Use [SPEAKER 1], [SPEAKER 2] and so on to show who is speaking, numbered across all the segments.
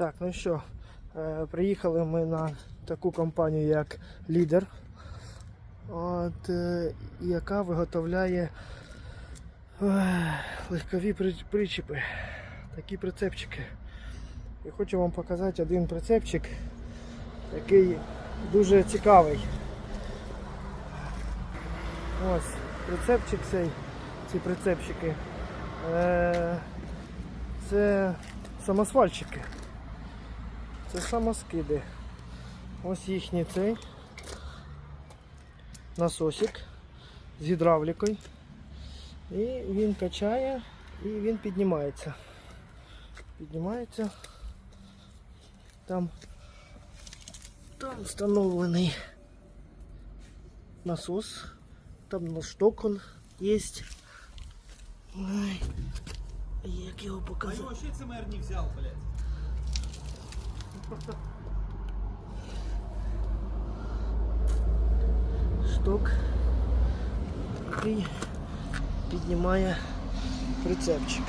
[SPEAKER 1] Так, ну що, е, приїхали ми на таку компанію, як Лідер, от, е, яка виготовляє легкові причіпи, такі прицепчики. І хочу вам показати один прицепчик, який дуже цікавий. Ось прицепчик цей, ці прицепчики. Е, це самосвальчики. Це самоскиди. Ось їхній цей насосик з гідравлікою. І він качає і він піднімається. Піднімається. Там, там встановлений насос. Там на шток он. Ой, як його
[SPEAKER 2] А
[SPEAKER 1] показати?
[SPEAKER 2] его вообще ЦМР не взял, блядь.
[SPEAKER 1] шток і піднімає прицепчик.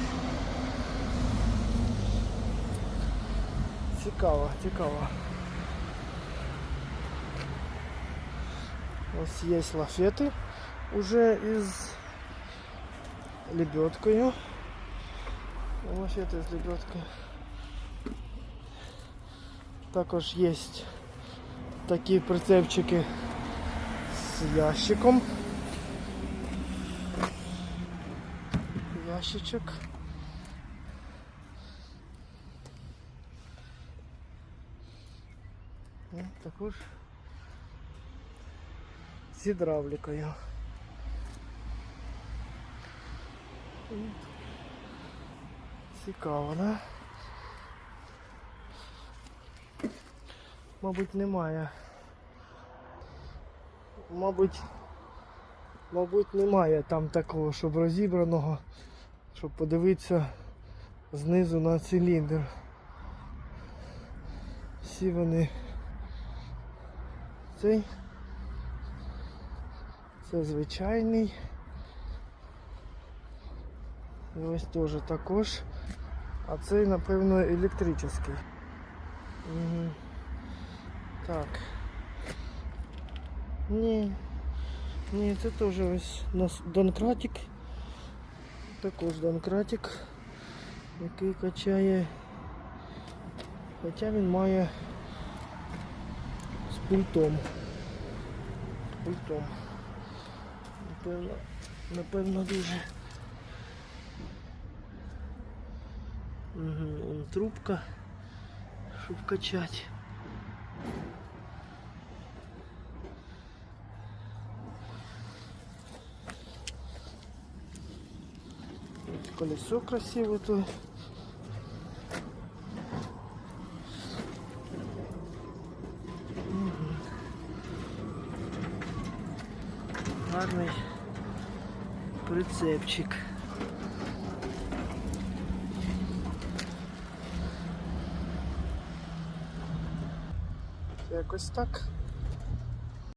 [SPEAKER 1] Цікаво, цікаво. Ось є лафети уже із лебедкою. Лафети з лебедкою. Також є такі прицепчики з ящиком. Ящичок. І також з гідравлікою. Цікаво, да? Мабуть, немає. Мабуть, мабуть, немає там такого, щоб розібраного, щоб подивитися знизу на циліндр. Всі вони цей. Це звичайний. І ось теж також. А цей, напевно, електричний. Угу. Так. Ні. Ні, це теж ось у нас Донкратик. Також Донкратик, який качає. Хоча він має з пультом. Пультом. Напевно, напевно дуже. Угу, он трубка, щоб качати. Колесо красивое тут. Мгм. Гарний прицепчик. Якось так.